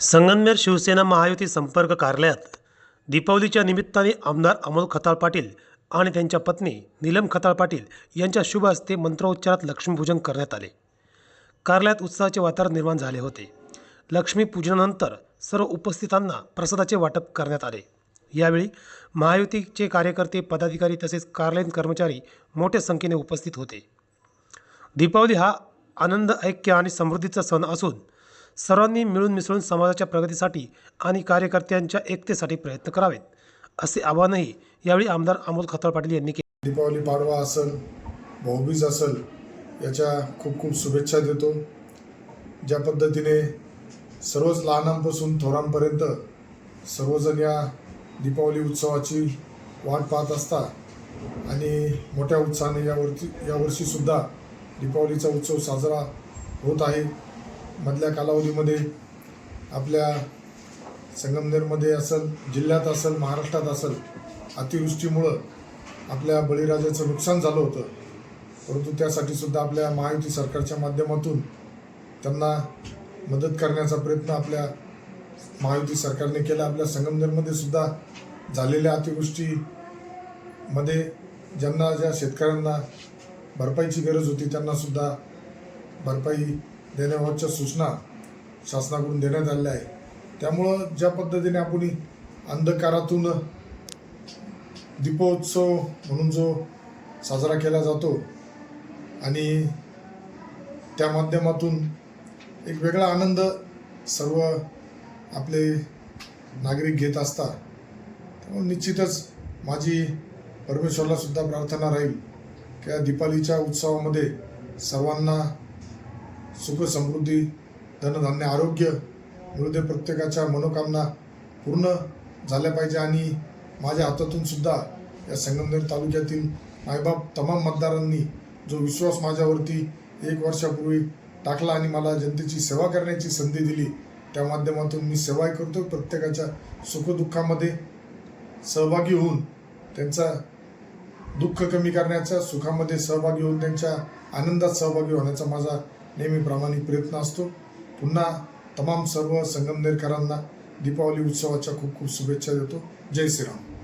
संगमनेर शिवसेना महायुती संपर्क कार्यालयात दीपावलीच्या निमित्ताने आमदार अमोल खताळ पाटील आणि त्यांच्या पत्नी नीलम खताळ पाटील यांच्या शुभ हस्ते मंत्रोच्चारात लक्ष्मीपूजन करण्यात आले. कार्यालयात उत्साहाचे वातावरण निर्माण झाले होते. लक्ष्मीपूजनानंतर सर्व उपस्थितांना प्रसादाचे वाटप करण्यात आले. यावेळी महायुतीचे कार्यकर्ते पदाधिकारी तसेच कार्यालयीन कर्मचारी मोठ्या संख्येने उपस्थित होते. दीपावली हा आनंद ऐक्य आणि समृद्धीचा सण असून सर्वांनी मिळून मिसळून समाजाच्या प्रगतीसाठी आणि कार्यकर्त्यांच्या एकतेसाठी प्रयत्न करावेत असे आवाहनही यावेळी आमदार अमोल खताळ पाटील यांनी केले. दीपावली पाडवा असेल भाऊबीज असेल याच्या खूप खूप शुभेच्छा देतो. ज्या पद्धतीने सर्वच लहानांपासून थोरांपर्यंत सर्वजण या दीपावली उत्सवाची वाट पाहत असता आणि मोठ्या उत्साहाने यावरती यावर्षीसुद्धा दीपावलीचा उत्सव साजरा होत आहे. मधल्या कालावधीमध्ये आपल्या संगमनेरमध्ये असेल जिल्ह्यात असेल महाराष्ट्रात असेल अतिवृष्टीमुळं आपल्या बळीराजाचं नुकसान झालं होतं. परंतु त्यासाठी सुद्धा आपल्या महायुती सरकारच्या माध्यमातून त्यांना मदत करण्याचा प्रयत्न आपल्या महायुती सरकारने केला. आपल्या संगमनेरमध्ये सुद्धा झालेल्या अतिवृष्टीमध्ये ज्यांना ज्या शेतकऱ्यांना भरपाईची गरज होती त्यांनासुद्धा भरपाई देण्याबाबतच्या सूचना शासनाकडून देण्यात आलेल्या आहे त्यामुळं ज्या पद्धतीने आपण अंधकारातून दीपोत्सव म्हणून जो साजरा केला जातो आणि त्या माध्यमातून एक वेगळा आनंद सर्व आपले नागरिक घेत असतात त्यामुळे निश्चितच माझी परमेश्वरला सुद्धा प्रार्थना राहील की या दीपावलीच्या उत्सवामध्ये सर्वांना सुख समृद्धी धनधान्य आरोग्य मिळू प्रत्येकाच्या मनोकामना पूर्ण झाल्या पाहिजे. आणि माझ्या हातातून सुद्धा या संगमनेर तालुक्यातील मायबाप तमाम मतदारांनी जो विश्वास माझ्यावरती एक वर्षापूर्वी टाकला आणि मला जनतेची सेवा करण्याची संधी दिली त्या माध्यमातून मी सेवाही करतो प्रत्येकाच्या सुखदुःखामध्ये सहभागी होऊन त्यांचा दुःख कमी करण्याचा सुखामध्ये सहभागी होऊन त्यांच्या आनंदात सहभागी होण्याचा माझा नेहमी प्रामाणिक प्रयत्न असतो. पुन्हा तमाम सर्व संगमनेरकरांना दीपावली उत्सवाच्या खूप खूप शुभेच्छा देतो. जय श्रीराम.